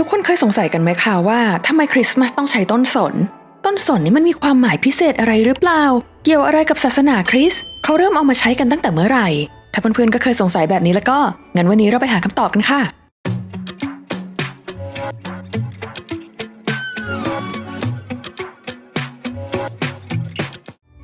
ทุกคนเคยสงสัยกันไหมคะว่าทำไมคริสต์มาสต้องใช้ต้นสน ต้นสนนี่มันมีความหมายพิเศษอะไรหรือเปล่า เกี่ยวอะไรกับศาสนาคริสต์เขาเริ่มเอามาใช้กันตั้งแต่เมื่อไหร่ ถ้าเพื่อนๆก็เคยสงสัยแบบนี้แล้วก็ งั้นวันนี้เราไปหาคำตอบกันค่ะ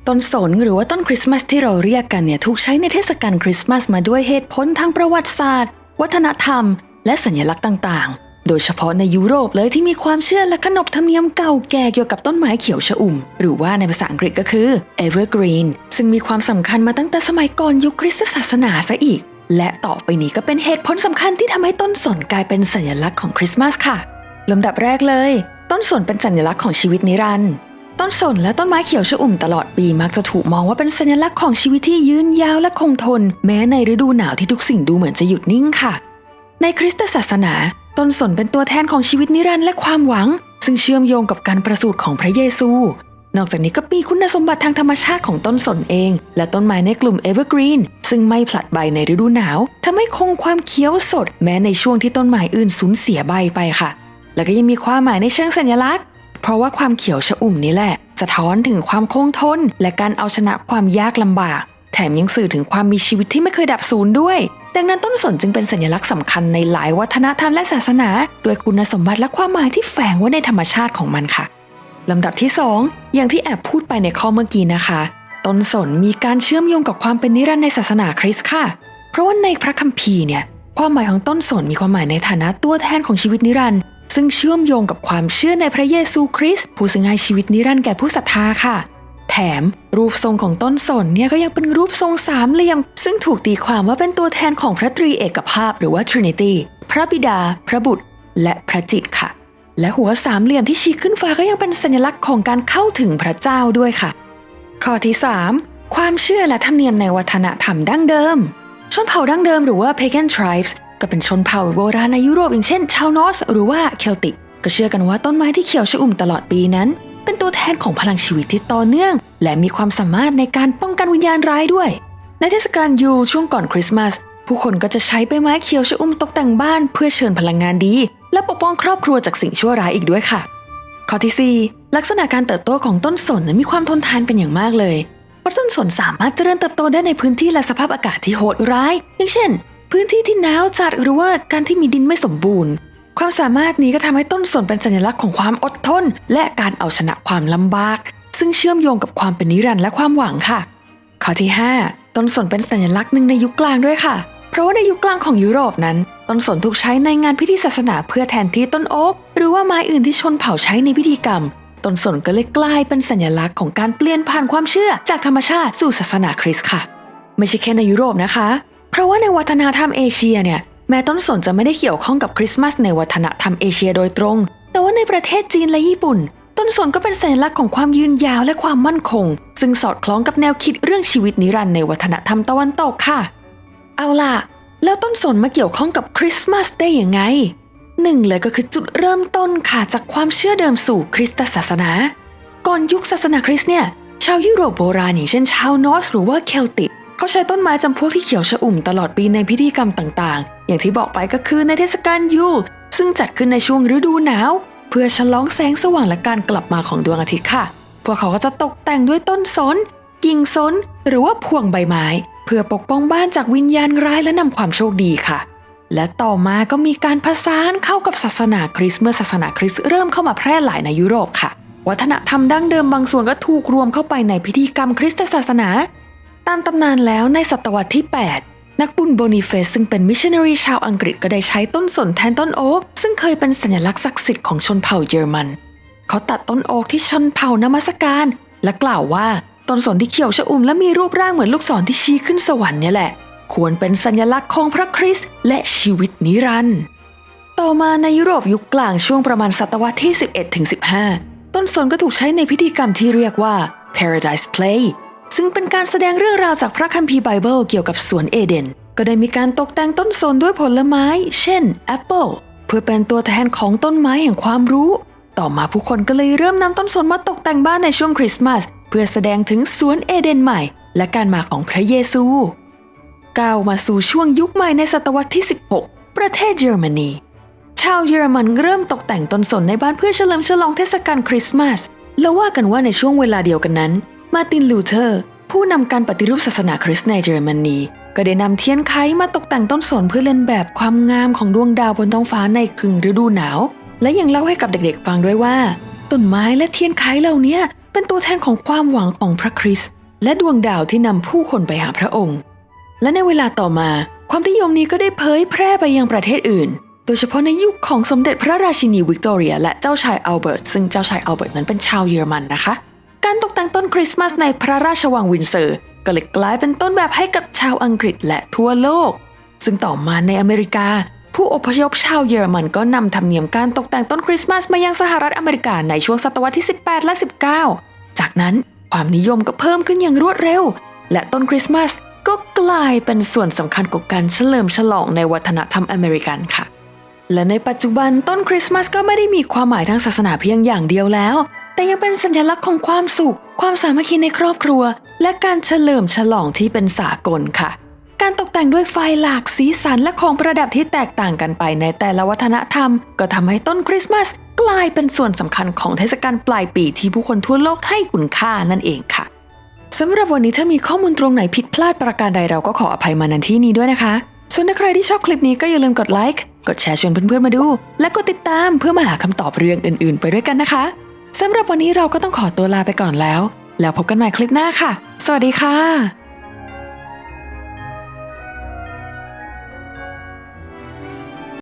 ต้นสนหรือว่าต้นคริสต์มาสที่เราเรียกกันเนี่ยถูกใช้ในเทศกาลคริสต์มาสมาด้วยเหตุผลทางประวัติศาสตร์ วัฒนธรรม และสัญลักษณ์ต่างๆ โดยเฉพาะในยุโรปเลยที่มีความเชื่อและขนบธรรมเนียมเก่าแก่เกี่ยวกับต้นไม้เขียวชอุ่ม หรือว่าในภาษาอังกฤษก็คือ evergreen ซึ่งมีความสำคัญมาตั้งแต่สมัยก่อนยุคคริสตศาสนาซะอีก และต่อไปนี้ก็เป็นเหตุผลสำคัญที่ทำให้ต้นสนกลายเป็นสัญลักษณ์ของคริสต์มาสค่ะลำดับแรกเลย ต้นสนเป็นสัญลักษณ์ของชีวิตนิรันดร์ต้นสนและต้นไม้เขียวชอุ่มตลอดปีมักจะถูกมองว่าเป็นสัญลักษณ์ของชีวิตที่ยืนยาวและคงทน แม้ในฤดูหนาวที่ทุกสิ่งดูเหมือนจะหยุดนิ่งค่ะ ในคริสตศาสนา ต้นสนเป็นตัวแทนของชีวิตนิรันดร์และความหวัง ซึ่งเชื่อมโยงกับการประสูติของพระเยซู นอกจากนี้ก็มีคุณสมบัติทางธรรมชาติของต้นสนเอง และต้นไม้ในกลุ่ม Evergreen ซึ่งไม่ผลัดใบในฤดูหนาวทำให้คงความเขียวสด แม้ในช่วงที่ต้นไม้อื่นสูญเสียใบไปค่ะ แล้วก็ยังมีความหมายในเชิงสัญลักษณ์ เพราะว่าความเขียวชอุ่มนี้แหละ สะท้อนถึงความคงทน และการเอาชนะความยากลำบาก แถมยังสื่อถึงความมีชีวิตที่ไม่เคยดับสูญด้วย ดังนั้นต้นสนจึงเป็นสัญลักษณ์สำคัญในหลายวัฒนธรรมและศาสนา ด้วยคุณสมบัติและความหมายที่แฝงไว้ในธรรมชาติของมันค่ะลำดับที่ 2 อย่างที่แอบพูดไปในข้อเมื่อกี้นะคะ ต้นสนมีการเชื่อมโยงกับความเป็นนิรันดร์ในศาสนาคริสต์ค่ะ เพราะว่าในพระคัมภีร์เนี่ยความหมายของต้นสนมีความหมายในฐานะตัวแทนของชีวิตนิรันดร์ซึ่งเชื่อมโยงกับความเชื่อในพระเยซูคริสต์ผู้ซึ่งให้ชีวิตนิรันดร์แก่ผู้ศรัทธาค่ะ แถม รูปทรงของต้นสนเนี่ยก็ยังเป็นรูปทรงสามเหลี่ยม ซึ่งถูกตีความว่าเป็นตัวแทนของพระตรีเอกภาพหรือว่า Trinity พระบิดา พระบุตร และพระจิตค่ะ และหัวสามเหลี่ยมที่ชี้ขึ้นฟ้าก็ยังเป็นสัญลักษณ์ของการเข้าถึงพระเจ้าด้วยค่ะ ข้อที่ 3 ความเชื่อและธรรมเนียมในวัฒนธรรมดั้งเดิม ชนเผ่าดั้งเดิมหรือว่า pagan tribes ก็เป็นชนเผ่าโบราณในยุโรปอย่างเช่น ชาวนอสหรือว่าเคลติกก็เชื่อกันว่าต้นไม้ที่เขียวชอุ่มตลอดปีนั้น เป็นตัวแทนของพลังชีวิตที่ต่อเนื่อง และมีความสามารถในการป้องกันวิญญาณร้ายด้วย ในเทศกาลยูช่วงก่อนคริสต์มาสผู้คนก็จะใช้ใบไม้เขียวชะอุ่มตกแต่งบ้านเพื่อเชิญพลังงานดี และปกป้องครอบครัวจากสิ่งชั่วร้ายอีกด้วยค่ะ ข้อที่ 4 ลักษณะการเติบโตของต้นสนนั้นมีความทนทานเป็นอย่างมากเลยเพราะต้นสนสามารถเจริญเติบโตได้ในพื้นที่และสภาพอากาศที่โหดร้าย อย่างเช่น พื้นที่ที่หนาวจัดหรือว่าการที่มีดินไม่สมบูรณ์ ความสามารถนี้ก็ทำให้ต้นสนเป็นสัญลักษณ์ของความอดทน และการเอาชนะความลำบาก ซึ่งเชื่อมโยงกับความเป็นนิรันดร์และความหวังค่ะ ข้อที่ 5 ต้นสนเป็นสัญลักษณ์หนึ่งในยุคกลางด้วยค่ะ เพราะว่าในยุคกลางของยุโรปนั้น ต้นสนถูกใช้ในงานพิธีศาสนาเพื่อแทนที่ต้นโอ๊กหรือว่าไม้อื่นที่ชนเผ่าใช้ในพิธีกรรม ต้นสนก็เลยกลายเป็นสัญลักษณ์ของการเปลี่ยนผ่านความเชื่อจากธรรมชาติสู่ศาสนาคริสต์ค่ะ ไม่ใช่แค่ในยุโรปนะคะ เพราะว่าในวัฒนธรรมเอเชียเนี่ย แม้ต้นสนจะไม่ได้เกี่ยวข้องกับคริสต์มาสในวัฒนธรรมเอเชียโดยตรง แต่ว่าในประเทศจีนและญี่ปุ่น ต้นสนก็เป็นสัญลักษณ์ของความยืนยาวและความมั่นคง ซึ่งสอดคล้องกับแนวคิดเรื่องชีวิตนิรันดร์ในวัฒนธรรมตะวันตกค่ะ เอาล่ะ แล้วต้นสนมาเกี่ยวข้องกับคริสต์มาสได้ยังไงหนึ่งเลยก็คือจุดเริ่มต้นค่ะจากความเชื่อเดิมสู่คริสตศาสนา ก่อนยุคศาสนาคริสต์เนี่ยชาวยุโรปโบราณอย่างเช่นชาวนอร์สหรือว่าเคลติก เขาใช้ต้นไม้จำพวกที่เขียวชอุ่มตลอดปีในพิธีกรรมต่างๆ อย่างที่บอกไปก็คือในเทศกาลยูลซึ่งจัดขึ้นในช่วงฤดูหนาว เพื่อฉลองแสงสว่างและการกลับมาของดวงอาทิตย์ค่ะ พวกเขาก็จะตกแต่งด้วยต้นสน กิ่งสน หรือว่าพวงใบไม้ เพื่อปกป้องบ้านจากวิญญาณร้ายและนำความโชคดีค่ะ และต่อมาก็มีการผสานเข้ากับศาสนาคริสต์เมื่อศาสนาคริสต์เริ่มเข้ามาแพร่หลายในยุโรปค่ะ วัฒนธรรมดั้งเดิมบางส่วนก็ถูกรวมเข้าไปในพิธีกรรมคริสตศาสนา ตามตำนานแล้วในศตวรรษที่ 8 นักบุญโบนิเฟสซึ่งเป็นมิชชันนารีชาวอังกฤษก็ได้ใช้ต้นสนแทนต้นโอ๊กซึ่งเคยเป็นสัญลักษณ์ศักดิ์สิทธิ์ของชนเผ่าเยอรมัน เขาตัดต้นโอ๊กที่ชนเผ่านมัสการ และกล่าวว่าต้นสนที่เขียวชอุ่มและมีรูปร่างเหมือนลูกศรที่ชี้ขึ้นสวรรค์เนี่ยแหละ ควรเป็นสัญลักษณ์ของพระคริสต์และชีวิตนิรันดร์ต่อมาในยุโรปยุคกลางช่วงประมาณศตวรรษที่ 11-15 ต้นสนก็ถูกใช้ในพิธีกรรมที่เรียกว่า Paradise Play ซึ่งเป็นการแสดงเรื่องราวจากพระคัมภีร์ไบเบิลเกี่ยวกับสวนเอเดน ก็ได้มีการตกแต่งต้นสนด้วยผลไม้ เช่นแอปเปิลเพื่อเป็นตัวแทนของต้นไม้แห่งความรู้ ต่อมาผู้คนก็เลยเริ่มนำต้นสนมาตกแต่งบ้านในช่วงคริสต์มาสเพื่อแสดงถึงสวนเอเดนใหม่ และการมาของพระเยซูก้าวมาสู่ช่วงยุคใหม่ในศตวรรษที่ 16 ประเทศเยอรมนี ชาวเยอรมันเริ่มตกแต่งต้นสนในบ้านเพื่อเฉลิมฉลองเทศกาลคริสต์มาสแล้วว่ากันว่าในช่วงเวลาเดียวกันนั้น มาร์ตินลูเทอร์ ผู้นำการปฏิรูปศาสนาคริสต์ในเยอรมนี ก็ได้นำเทียนไขมาตกแต่งต้นสนเพื่อเล่นแบบความงามของดวงดาวบนท้องฟ้าในคืนฤดูหนาว และยังเล่าให้กับเด็กๆฟังด้วยว่าต้นไม้และเทียนไขเหล่านี้เป็นตัวแทนของความหวังของพระคริสต์และดวงดาวที่นำผู้คนไปหาพระองค์ และในเวลาต่อมา ความนิยมนี้ก็ได้เผยแพร่ไปยังประเทศอื่น โดยเฉพาะในยุคของสมเด็จพระราชินีวิกตอเรีย และเจ้าชายอัลเบิร์ตซึ่งเจ้าชายอัลเบิร์ตนั้นเป็นชาวเยอรมันนะคะ การตกแต่งต้นคริสต์มาสในพระราชวังวินเซอร์ ก็เลยกลายเป็นต้นแบบให้กับชาวอังกฤษและทั่วโลก ซึ่งต่อมาในอเมริกา ผู้อพยพชาวเยอรมันก็นำธรรมเนียมการตกแต่งต้นคริสต์มาสมายังสหรัฐอเมริกาในช่วงศตวรรษที่ 18 และ 19 จากนั้นความนิยมก็เพิ่มขึ้นอย่างรวดเร็ว และต้นคริสต์มาสก็กลายเป็นส่วนสำคัญของการเฉลิมฉลองในวัฒนธรรมอเมริกันค่ะ และในปัจจุบันต้นคริสต์มาสก็ไม่ได้มีความหมายทางศาสนาเพียงอย่างเดียวแล้ว แต่ยังเป็นสัญลักษณ์ของความสุข ความสามัคคีในครอบครัว และการเฉลิมฉลองที่เป็นสากลค่ะ การตกแต่งด้วยไฟหลากสีสันและของประดับที่แตกต่างกันไปในแต่ละวัฒนธรรม ก็ทำให้ต้นคริสต์มาสกลายเป็นส่วนสำคัญของเทศกาลปลายปีที่ผู้คนทั่วโลกให้คุณค่านั่นเองค่ะสำหรับวันนี้ถ้ามีข้อมูลตรงไหนผิดพลาดประการใดเราก็ขออภัยมาณที่นี้ด้วยนะคะ ส่วนถ้าใครที่ชอบคลิปนี้ก็อย่าลืมกดไลค์ กดแชร์ชวนเพื่อนๆมาดู และกดติดตามเพื่อมาหาคำตอบเรื่องอื่นๆ ไปด้วยกันนะคะ สำหรับวันนี้เราก็ต้องขอตัวลาไปก่อนแล้ว แล้วพบกันใหม่คลิปหน้าค่ะ สวัสดีค่ะ